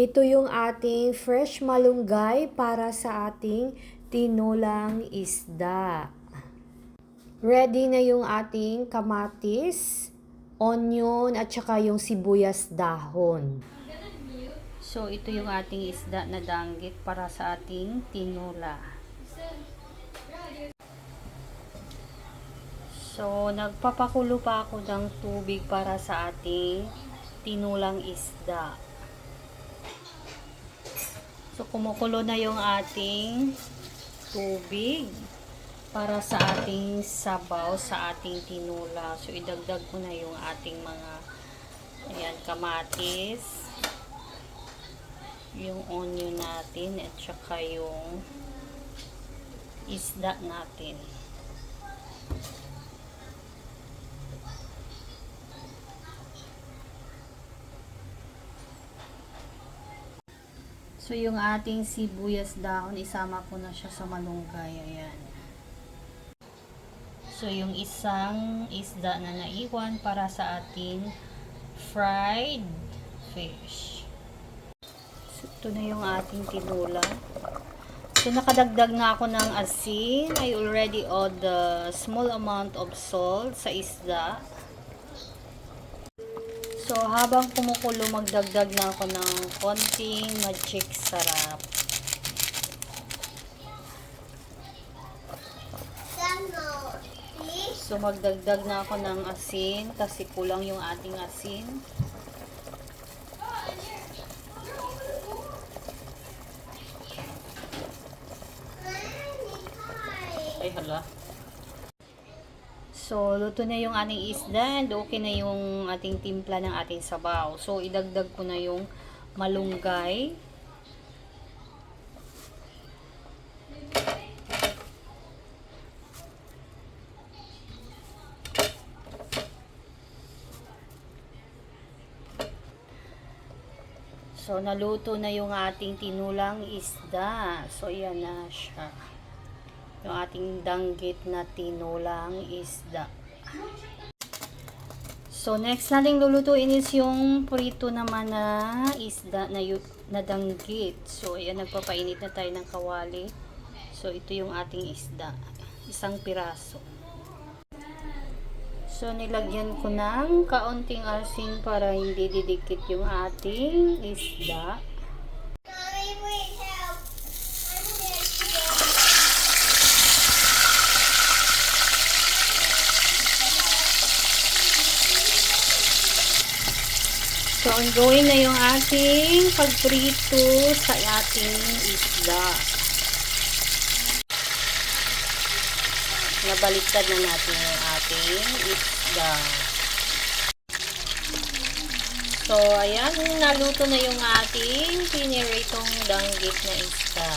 Ito yung ating fresh malunggay para sa ating tinulang isda. Ready na yung ating kamatis, onion, at saka yung sibuyas dahon. So, ito yung ating isda na danggit para sa ating tinula. So, nagpapakulo pa ako ng tubig para sa ating tinulang isda. So, kumukulo na yung ating tubig para sa ating sabaw, sa ating tinula. So, idagdag ko na yung ating mga ayan, kamatis, yung onion natin, at saka yung isda natin. So, yung ating sibuyas dahon, isama ko na siya sa malunggay. Ayan. So, yung isang isda na naiwan para sa ating fried fish. So, ito na yung ating tinula. So, nakadagdag na ako ng asin. I already add the small amount of salt sa isda. So, habang kumukulo, magdagdag na ako ng konting magic sarap. So, magdagdag na ako ng asin kasi kulang yung ating asin. Ay, hala. So, luto na yung ating isda and okay na yung ating timpla ng ating sabaw. So, idagdag ko na yung malunggay. So, naluto na yung ating tinulang isda. So, yan na siya yung ating danggit na tinulang isda. So, next nating lulutuin is yung prito naman na isda na, na danggit. So, ayan, nagpapainit na tayo ng kawali. So, ito yung ating isda. Isang piraso. So, nilagyan ko ng kaunting asin para hindi didikit yung ating isda. So, ongoing na yung ating pagprito sa ating isda. Nabaliktad na natin yung ating isda. So, ayan, naluto na yung ating piniritong danggit na isda.